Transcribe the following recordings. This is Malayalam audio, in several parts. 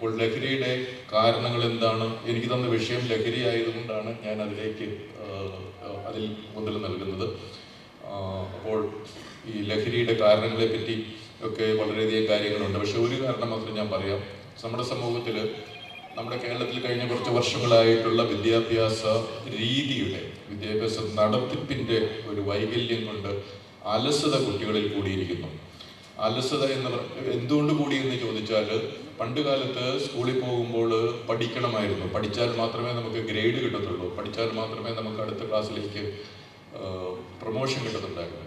അപ്പോൾ ലഹരിയുടെ കാരണങ്ങൾ എന്താണ്? എനിക്ക് തന്ന വിഷയം ലഹരി ആയതുകൊണ്ടാണ് ഞാൻ അതിലേക്ക് അതിൽ മുതൽ നൽകുന്നത്. അപ്പോൾ ഈ ലഹരിയുടെ കാരണങ്ങളെ പറ്റി ഒക്കെ വളരെയധികം കാര്യങ്ങളുണ്ട്. പക്ഷെ ഒരു കാരണം മാത്രം ഞാൻ പറയാം. നമ്മുടെ സമൂഹത്തിൽ നമ്മുടെ കേരളത്തിൽ കഴിഞ്ഞ കുറച്ച് വർഷങ്ങളായിട്ടുള്ള വിദ്യാഭ്യാസ രീതിയുടെ വിദ്യാഭ്യാസ നടത്തിപ്പിന്റെ ഒരു വൈകല്യം കൊണ്ട് അലസത കുട്ടികളിൽ കൂടിയിരിക്കുന്നു. അലസത എന്ന് എന്തുകൊണ്ട് കൂടി എന്ന് ചോദിച്ചാൽ പണ്ട് കാലത്ത് സ്കൂളിൽ പോകുമ്പോൾ പഠിക്കണമായിരുന്നു. പഠിച്ചാൽ മാത്രമേ നമുക്ക് ഗ്രേഡ് കിട്ടത്തുള്ളൂ. പഠിച്ചാൽ മാത്രമേ നമുക്ക് അടുത്ത ക്ലാസ്സിലേക്ക് പ്രൊമോഷൻ കിട്ടത്തുണ്ടായിരുന്നു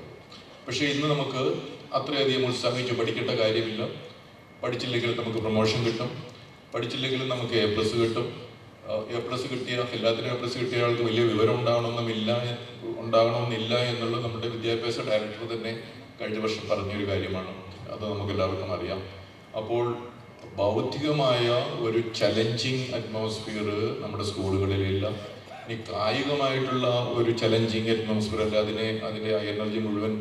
പക്ഷേ ഇന്ന് നമുക്ക് അത്രയധികം ഉത്സാഹിച്ച് പഠിക്കേണ്ട കാര്യമില്ല. പഠിച്ചില്ലെങ്കിൽ നമുക്ക് പ്രൊമോഷൻ കിട്ടും. പഠിച്ചില്ലെങ്കിൽ നമുക്ക് എ പ്ലസ് കിട്ടും. എ പ്ലസ് കിട്ടിയ എല്ലാത്തിനും എ പ്ലസ് കിട്ടിയ ആൾക്ക് വലിയ വിവരം ഉണ്ടാവണമെന്നില്ല ഉണ്ടാകണമെന്നില്ല എന്നുള്ളത് നമ്മുടെ വിദ്യാഭ്യാസ ഡയറക്ടർ തന്നെ കഴിഞ്ഞ വർഷം പറഞ്ഞൊരു കാര്യമാണ്. അത് നമുക്ക് എല്ലാവർക്കും അറിയാം. അപ്പോൾ ഭൗതികമായ ഒരു ചലഞ്ചിങ് അറ്റ്മോസ്ഫിയർ നമ്മുടെ സ്കൂളുകളിലില്ല. ഇനി കായികമായിട്ടുള്ള ഒരു ചലഞ്ചിങ് അറ്റ്മോസ്ഫിയർ അല്ല അതിനെ അതിന്റെ എനർജി മുഴുവൻ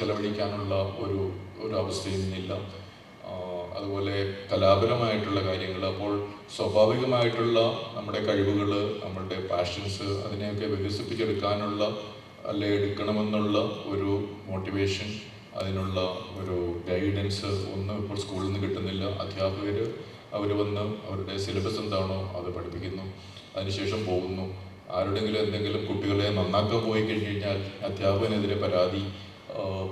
ചെലവഴിക്കാനുള്ള ഒരു ഒരു അവസ്ഥയും ഇല്ല അതുപോലെ കലാപരമായിട്ടുള്ള കാര്യങ്ങൾ അപ്പോൾ സ്വാഭാവികമായിട്ടുള്ള നമ്മുടെ കഴിവുകൾ നമ്മളുടെ പാഷൻസ് അതിനെയൊക്കെ വികസിപ്പിച്ചെടുക്കാനുള്ള അല്ലെ എടുക്കണമെന്നുള്ള ഒരു മോട്ടിവേഷൻ അതിനുള്ള ഒരു ഗൈഡൻസ് ഒന്നും ഇപ്പോൾ സ്കൂളിൽ നിന്ന് കിട്ടുന്നില്ല. അധ്യാപകർ അവർ വന്ന് അവരുടെ സിലബസ് എന്താണോ അത് പഠിപ്പിക്കുന്നു. അതിനുശേഷം പോകുന്നു. ആരുടെങ്കിലും എന്തെങ്കിലും കുട്ടികളെ നന്നാക്കാൻ പോയി കഴിഞ്ഞ് കഴിഞ്ഞാൽ അധ്യാപകനെതിരെ പരാതി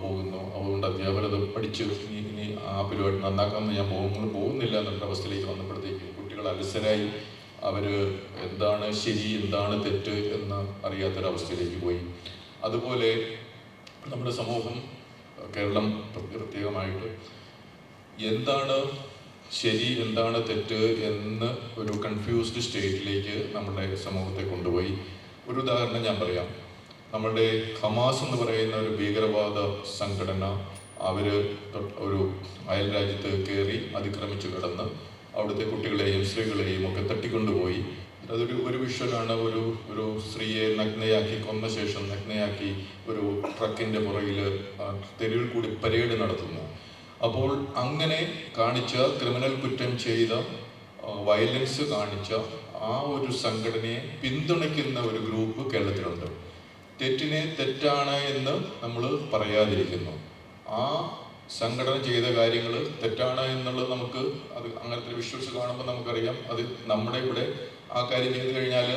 പോകുന്നു. അതുകൊണ്ട് അധ്യാപകർ അത് പഠിച്ച് ഇനി ഇനി ആ പരിപാടി നന്നാക്കാമെന്ന് ഞാൻ പോകുമ്പോൾ പോകുന്നില്ല എന്നുള്ള അവസ്ഥയിലേക്ക് വന്നപ്പോഴത്തേക്കും കുട്ടികൾ അലസരായി. അവർ എന്താണ് ശരി എന്താണ് തെറ്റ് എന്ന് അറിയാത്തൊരവസ്ഥയിലേക്ക് പോയി. അതുപോലെ നമ്മുടെ സമൂഹം കേരളം പ്രത്യേകമായിട്ട് എന്താണ് ശരി എന്താണ് തെറ്റ് എന്ന് ഒരു കൺഫ്യൂസ്ഡ് സ്റ്റേറ്റിലേക്ക് നമ്മുടെ സമൂഹത്തെ കൊണ്ടുപോയി. ഒരു ഉദാഹരണം ഞാൻ പറയാം. നമ്മളുടെ ഹമാസ് എന്ന് പറയുന്ന ഒരു ഭീകരവാദ സംഘടന അവർ ഒരു അയൽ രാജ്യത്ത് കയറി അതിക്രമിച്ചു കിടന്ന് അവിടുത്തെ കുട്ടികളെയും സ്ത്രീകളെയും ഒക്കെ തട്ടിക്കൊണ്ടുപോയി. അതൊരു ഒരു വിഷ്വലാണ് ഒരു ഒരു സ്ത്രീയെ നഗ്നയാക്കി കൊന്ന ശേഷം നഗ്നയാക്കി ഒരു ട്രക്കിന്റെ പുറകിൽ തെരുവിൽ കൂടി പരേഡ് നടത്തുന്നു. അപ്പോൾ അങ്ങനെ കാണിച്ച ക്രിമിനൽ കുറ്റം ചെയ്ത വയലൻസ് കാണിച്ച ആ ഒരു സംഘടനയെ പിന്തുണയ്ക്കുന്ന ഒരു ഗ്രൂപ്പ് കേരളത്തിലുണ്ട്. തെറ്റിനെ തെറ്റാണ് എന്ന് നമ്മൾ പറയാതിരിക്കുന്നു. ആ സംഘടന ചെയ്ത കാര്യങ്ങൾ തെറ്റാണ് എന്നുള്ളത് നമുക്ക് അത് അങ്ങനത്തെ വിഷ്വൽസ് കാണുമ്പോൾ നമുക്കറിയാം. അത് നമ്മുടെ ഇവിടെ ആ കാര്യം ചെയ്തു കഴിഞ്ഞാൽ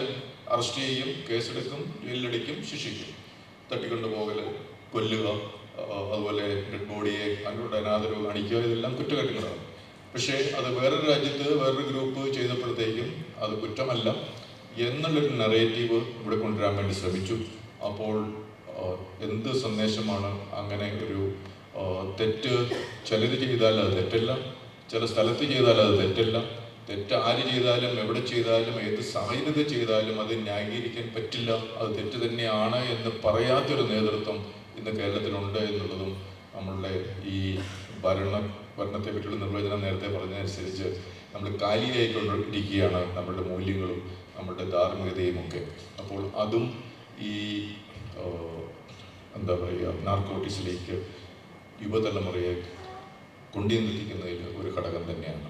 അറസ്റ്റ് ചെയ്യും കേസെടുക്കും ജയിലിലടിക്കും ശിക്ഷിക്കും. തട്ടിക്കൊണ്ടുപോകൽ കൊല്ലുക അതുപോലെ ഡെഡ് ബോഡിയെ അതിനോട് അനാദരവ് കാണിക്കുക ഇതെല്ലാം കുറ്റകൃത്യങ്ങളാണ്. പക്ഷേ അത് വേറൊരു രാജ്യത്ത് വേറൊരു ഗ്രൂപ്പ് ചെയ്തപ്പോഴത്തേക്കും അത് കുറ്റമല്ല എന്നുള്ളൊരു നറേറ്റീവ് ഇവിടെ കൊണ്ടുവരാൻ വേണ്ടി ശ്രമിച്ചു. അപ്പോൾ എന്ത് സന്ദേശമാണ് അങ്ങനെ ഒരു തെറ്റ്? ചിലത് ചെയ്താൽ അത് തെറ്റല്ല. ചില സ്ഥലത്ത് ചെയ്താൽ അത് തെറ്റല്ല. തെറ്റ് ആര് ചെയ്താലും എവിടെ ചെയ്താലും ഏത് സാഹചര്യത്തിൽ ചെയ്താലും അത് ന്യായീകരിക്കാൻ പറ്റില്ല. അത് തെറ്റ് തന്നെയാണ് എന്ന് പറയാത്തൊരു നേതൃത്വം ഇന്ന് കേരളത്തിലുണ്ട് എന്നുള്ളതും നമ്മളുടെ ഈ ഭരണ ഭരണത്തെ പറ്റിയുള്ള നിർവചനം നേരത്തെ പറഞ്ഞതനുസരിച്ച് നമ്മൾ കാലിയായിക്കൊണ്ടിരിക്കുകയാണ് നമ്മളുടെ മൂല്യങ്ങളും നമ്മളുടെ ധാർമ്മികതയും ഒക്കെ അപ്പോൾ അതും ഈ എന്താ പറയുക നാർക്കോട്ടിക്സിലേക്ക് യുവതലമുറയെ കൊണ്ടുവന്നിരിക്കുന്നതിൽ ഒരു ഘടകം തന്നെയാണ്.